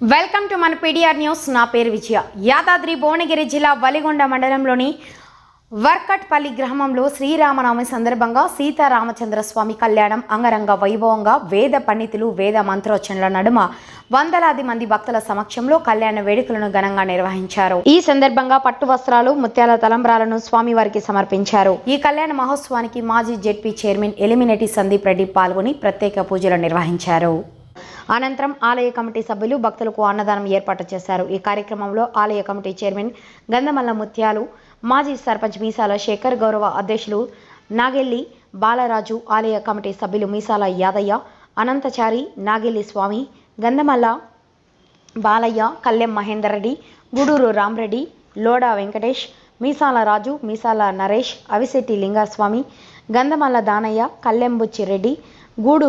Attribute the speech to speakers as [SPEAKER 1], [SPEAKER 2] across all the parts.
[SPEAKER 1] Welcome to మన PDR news నా పేరు విజయ. యాదాద్రి భువనగిరి జిల్లా వలిగొండ మండలంలోని వర్కట్పల్లి గ్రామంలో శ్రీరామనవమి సందర్భంగా సీతారామచంద్ర స్వామి కళ్యాణం అంగరంగ వైభవంగా వేద పండితులు వేద మంత్రోచనల నడుమ వందలాది మంది భక్తుల సమక్షంలో కళ్యాణ వేడుకలను ఘనంగా నిర్వహించారు. ఈ సందర్భంగా పట్టు వస్త్రాలు ముత్యాల తలంబ్రాలను స్వామివారికి సమర్పించారు. ఈ కళ్యాణ మహోత్సవానికి మాజీ జెడ్పీ చైర్మన్ ఎలిమినేటి సందీప్ రెడ్డి పాల్గొని ప్రత్యేక పూజలు నిర్వహించారు. అనంతరం ఆలయ కమిటీ సభ్యులు భక్తులకు అన్నదానం ఏర్పాటు చేశారు. ఈ కార్యక్రమంలో ఆలయ కమిటీ చైర్మన్ గంధమల్ల ముత్యాలు మాజీ సర్పంచ్ మీసాల శేఖర్ గౌరవ అధ్యక్షులు నాగెల్లి బాలరాజు ఆలయ కమిటీ సభ్యులు మీసాల యాదయ్య అనంతచారి నాగెల్లి స్వామి గంధమల్ల బాలయ్య కల్లెం మహేందర్ రెడ్డి గూడూరు రామరెడ్డి లోడా వెంకటేష్ మీసాల రాజు మీసాల నరేష్ అవిశెట్టి లింగస్వామి గంధమల్ల దానయ్య కల్లెం బుచ్చిరెడ్డి గూడు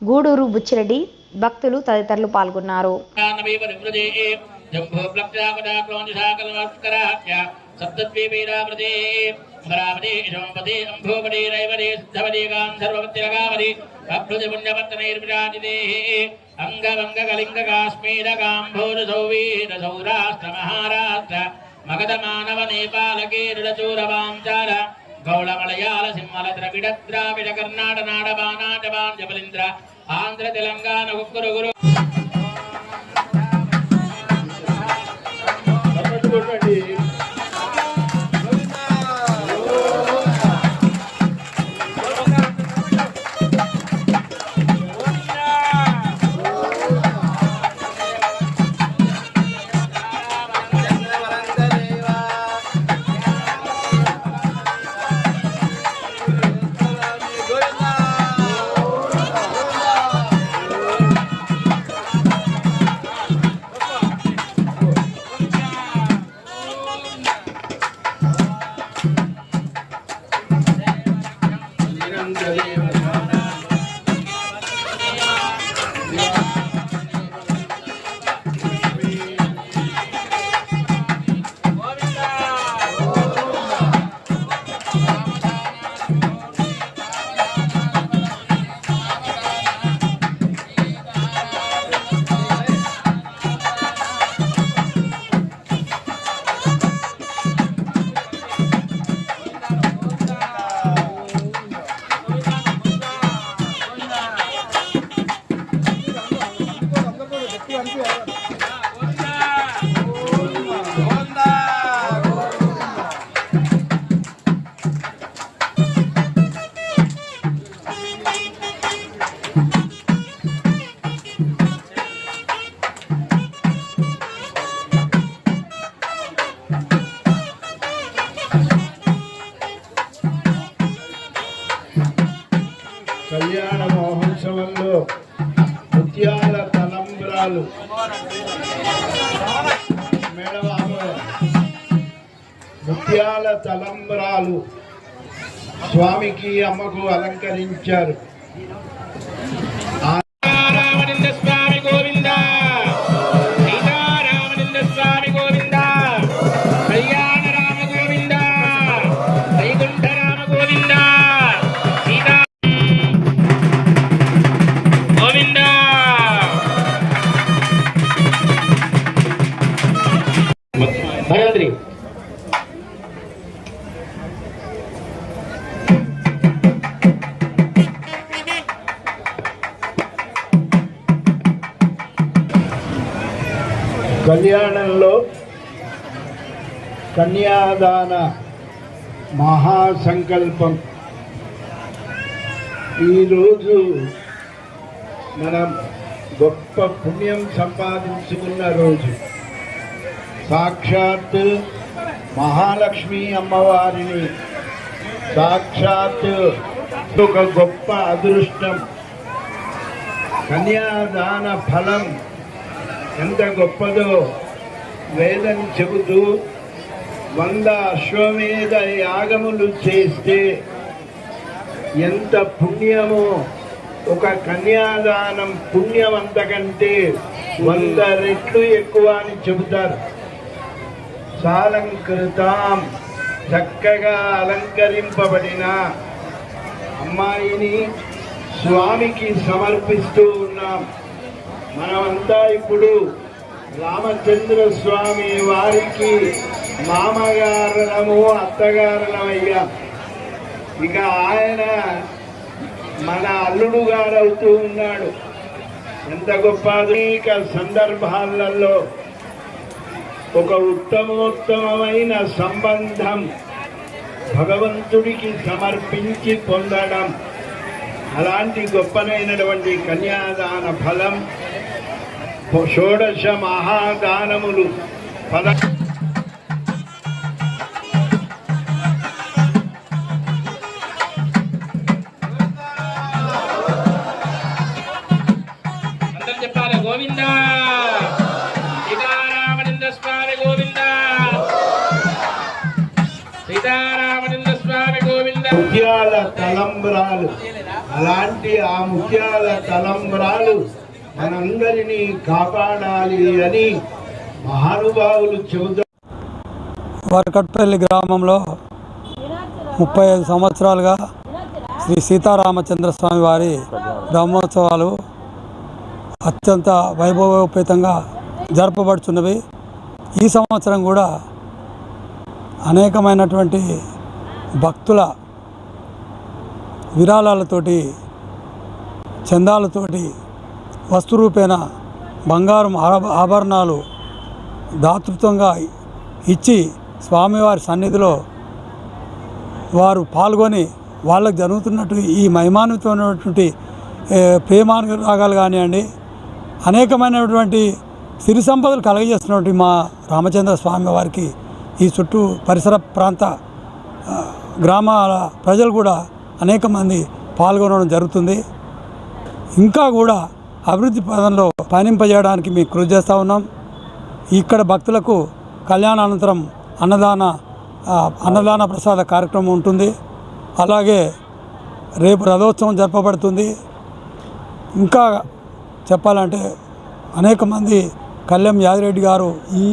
[SPEAKER 1] గూడూరు బుచ్చిరెడ్డి భక్తులు తదితరులు పాల్గొన్నారు.
[SPEAKER 2] నమేవ మగధ మానవ నేపాల కేరళ గౌళ మలయాళ సింహల ద్రవిడ ద్రావిడ కర్ణాట నాడబానాట బాంజబలింద్ర ఆంధ్ర తెలంగాణ ఒక్కరు గురు
[SPEAKER 3] 你不要问了。తలంబ్రాలు మేడం ముత్యాల తలంబ్రాలు స్వామికి అమ్మకు అలంకరించారు.
[SPEAKER 2] భగవంతుడి
[SPEAKER 3] కళ్యాణంలో కన్యాదాన మహాసంకల్పం. ఈరోజు మనం గొప్ప పుణ్యం సంపాదించుకున్న రోజు. సాక్షాత్ మహాలక్ష్మి అమ్మవారిని. సాక్షాత్ ఒక గొప్ప అదృష్టం. కన్యాదాన ఫలం ఎంత గొప్పదో వేదం చెబుతూ వంద అశ్వమేధ యాగములు చేస్తే ఎంత పుణ్యమో. ఒక కన్యాదానం పుణ్యం అంతకంటే వంద రెట్లు ఎక్కువ అని చెబుతారు. సాలంకృతాం చక్కగా అలంకరింపబడిన అమ్మాయిని స్వామికి సమర్పిస్తూ ఉన్నాం. మనమంతా ఇప్పుడు రామచంద్ర స్వామి వారికి మామగారులము అత్తగారులమయ్యా. ఇక ఆయన మన అల్లుడు గారవుతూ ఉన్నాడు. ఎంత గొప్ప అనేక సందర్భాలలో ఒక ఉత్తమోత్తమైన సంబంధం భగవంతుడికి సమర్పించి పొందడం. అలాంటి గొప్పనైనటువంటి కన్యాదాన ఫలం షోడశ మహాదానములు. పద అలాంటి ఆ ముఖ్యాల తలంబరాలు మనందరినీ కాపాడాలి అని మహానుభావులు చెబుతారు
[SPEAKER 4] వరకట్పల్లి గ్రామంలో ముప్పై ఐదు సంవత్సరాలుగా శ్రీ సీతారామచంద్ర స్వామి వారి బ్రహ్మోత్సవాలు అత్యంత వైభవోపేతంగా జరపబడుచున్నవి. ఈ సంవత్సరం కూడా అనేకమైనటువంటి భక్తుల విరాళాలతోటి చందాలతోటి వస్తురూపేణ బంగారం ఆభరణాలు దాతృత్వంగా ఇచ్చి స్వామివారి సన్నిధిలో వారు పాల్గొని వాళ్ళకు జరుగుతున్నట్టు ఈ మహిమాన్వితమైనటువంటి ప్రేమానురాగాలు కానివ్వండి అనేకమైనటువంటి సిరి సంపదలు కలగజేస్తున్నటువంటి మా రామచంద్ర స్వామి వారికి ఈ చుట్టూ పరిసర ప్రాంత గ్రామాల ప్రజలు కూడా అనేక మంది పాల్గొనడం జరుగుతుంది. ఇంకా కూడా అభివృద్ధి పదంలో పయనింపజేయడానికి మేము కృషి చేస్తూ ఉన్నాం. ఇక్కడ భక్తులకు కళ్యాణానంతరం అన్నదాన అన్నదాన ప్రసాద కార్యక్రమం ఉంటుంది. అలాగే రేపు రథోత్సవం జరపబడుతుంది. ఇంకా చెప్పాలంటే అనేక మంది కళ్యాణ్ యాదిరెడ్డి గారు ఈ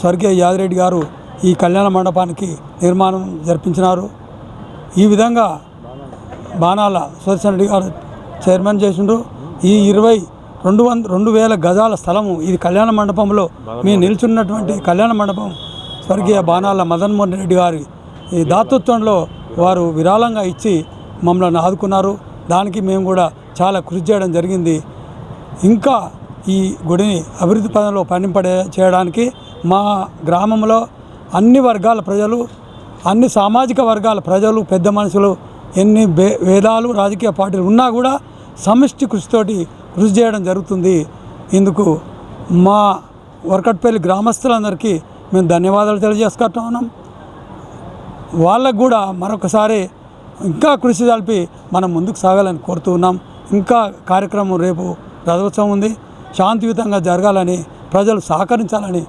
[SPEAKER 4] స్వర్గీయ యాదిరెడ్డి గారు ఈ కళ్యాణ మండపానికి నిర్మాణం జరిపించినారు. ఈ విధంగా బాణాల సుదర్శన్ రెడ్డి గారు చైర్మన్ చేసిండ్రు. ఈ ఇరవై రెండు వంద రెండు వేల గజాల స్థలము ఇది కళ్యాణ మండపంలో మేము నిల్చున్నటువంటి కళ్యాణ మండపం స్వర్గీయ బాణాల మదన్మోహన్ రెడ్డి గారి ఈ దాతృత్వంలో వారు విరాళంగా ఇచ్చి మమ్మల్ని ఆదుకున్నారు. దానికి మేము కూడా చాలా కృషి చేయడం జరిగింది. ఇంకా ఈ గుడిని అభివృద్ధి పదంలో పనిపడే చేయడానికి మా గ్రామంలో అన్ని వర్గాల ప్రజలు అన్ని సామాజిక వర్గాల ప్రజలు పెద్ద మనుషులు ఎన్ని వేదాలు రాజకీయ పార్టీలు ఉన్నా కూడా సమిష్టి కృషితోటి కృషి చేయడం జరుగుతుంది. ఇందుకు మా వరకట్పల్లి గ్రామస్తులందరికీ మేము ధన్యవాదాలు తెలియజేసుకుంటా ఉన్నాం. వాళ్ళకు కూడా మరొకసారి ఇంకా కృషి కలిపి మనం ముందుకు సాగాలని కోరుతూ ఉన్నాం. ఇంకా కార్యక్రమం రేపు రథోత్సవం ఉంది. శాంతియుతంగా జరగాలని ప్రజలు సహకరించాలని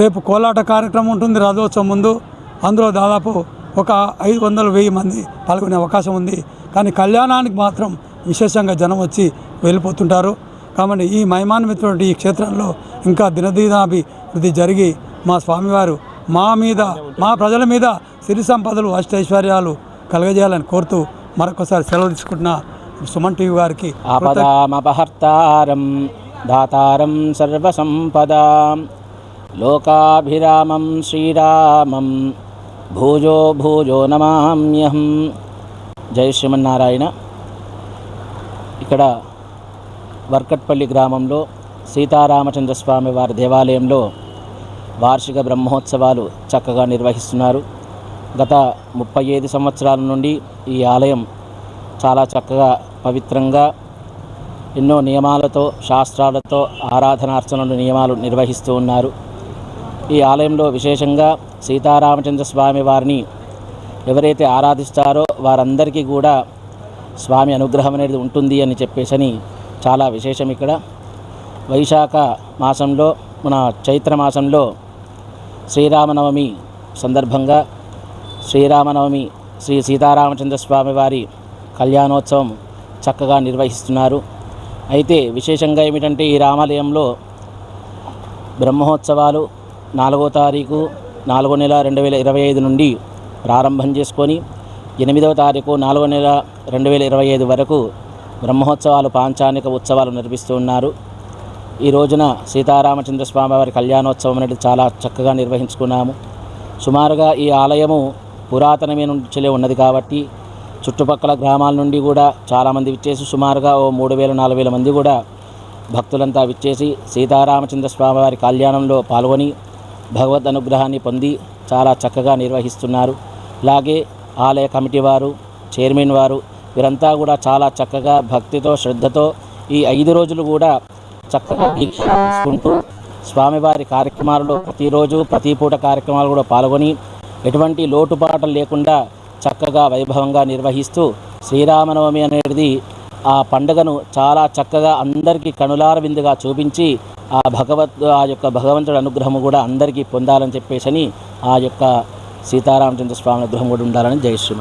[SPEAKER 4] రేపు కోలాట కార్యక్రమం ఉంటుంది రథోత్సవం ముందు. అందులో దాదాపు ఒక ఐదు వందల వెయ్యి మంది పాల్గొనే అవకాశం ఉంది. కానీ కళ్యాణానికి మాత్రం విశేషంగా జనం వచ్చి వెళ్ళిపోతుంటారు. కాబట్టి ఈ మహిమాన్వితటువంటి ఈ క్షేత్రంలో ఇంకా దినదీనాభివృద్ధి జరిగి మా స్వామివారు మా మీద మా ప్రజల మీద సిరి సంపదలు అష్టైశ్వర్యాలు కలగజేయాలని కోరుతూ మరొకసారి సెలవు తీసుకుంటున్న సుమన్ టీవీ గారికి
[SPEAKER 5] ఆపదామపహర్తారం దాతారం సర్వసంపదాం. లోకాభిరామం శ్రీరామం. భూజో భూజో నమామ్యహం. జై శ్రీమన్నారాయణ. ఇక్కడ వర్కట్పల్లి గ్రామంలో సీతారామచంద్రస్వామి వారి దేవాలయంలో వార్షిక బ్రహ్మోత్సవాలు చక్కగా నిర్వహిస్తున్నారు. గత ముప్పై ఐదు సంవత్సరాల నుండి ఈ ఆలయం చాలా చక్కగా పవిత్రంగా ఎన్నో నియమాలతో శాస్త్రాలతో ఆరాధనార్చనలు నియమాలు నిర్వహిస్తూ ఉన్నారు. ఈ ఆలయంలో విశేషంగా సీతారామచంద్ర స్వామి వారిని ఎవరైతే ఆరాధిస్తారో వారందరికీ కూడా స్వామి అనుగ్రహం అనేది ఉంటుంది అని చెప్పేసని చాలా విశేషం ఇక్కడ. వైశాఖ మాసంలో మన చైత్ర మాసంలో శ్రీరామనవమి సందర్భంగా శ్రీరామనవమి శ్రీ సీతారామచంద్ర స్వామి వారి కళ్యాణోత్సవం చక్కగా నిర్వహిస్తున్నారు. అయితే విశేషంగా ఏమిటంటే ఈ రామాలయంలో బ్రహ్మోత్సవాలు నాలుగో తారీఖు నాలుగో నెల రెండు వేల ఇరవై ఐదు నుండి ప్రారంభం చేసుకొని ఎనిమిదవ తారీఖు నాలుగో నెల రెండు వేల ఇరవై ఐదు వరకు బ్రహ్మోత్సవాలు పాంచానిక ఉత్సవాలు నిర్వహిస్తూ ఉన్నారు. ఈ రోజున సీతారామచంద్ర స్వామి వారి కళ్యాణోత్సవం అనేది చాలా చక్కగా నిర్వహించుకున్నాము. సుమారుగా ఈ ఆలయము పురాతనమైన నుంచిలే ఉన్నది కాబట్టి చుట్టుపక్కల గ్రామాల నుండి కూడా చాలామంది విచ్చేసి సుమారుగా ఓ మూడు వేల నాలుగు వేల మంది కూడా భక్తులంతా విచ్చేసి సీతారామచంద్ర స్వామివారి కళ్యాణంలో పాల్గొని భగవద్ అనుగ్రహాన్ని పొంది చాలా చక్కగా నిర్వహిస్తున్నారు. అలాగే ఆలయ కమిటీ వారు చైర్మన్ వారు వీరంతా కూడా చాలా చక్కగా భక్తితో శ్రద్ధతో ఈ ఐదు రోజులు కూడా చక్కగా దీక్ష తీసుకుంటూ స్వామివారి కార్యక్రమాలలో ప్రతిరోజు ప్రతి పూట కార్యక్రమాలు కూడా పాల్గొని ఎటువంటి లోటుపాటలు లేకుండా చక్కగా వైభవంగా నిర్వహిస్తూ శ్రీరామనవమి అనేది ఆ పండుగను చాలా చక్కగా అందరికీ కనులార విందుగా చూపించి ఆ భగవత్ ఆ యొక్క భగవంతుడి అనుగ్రహము కూడా అందరికీ పొందాలని చెప్పేసి ఆ యొక్క సీతారామచంద్ర స్వామి అనుగ్రహం కూడా ఉండాలని జయశ్రీ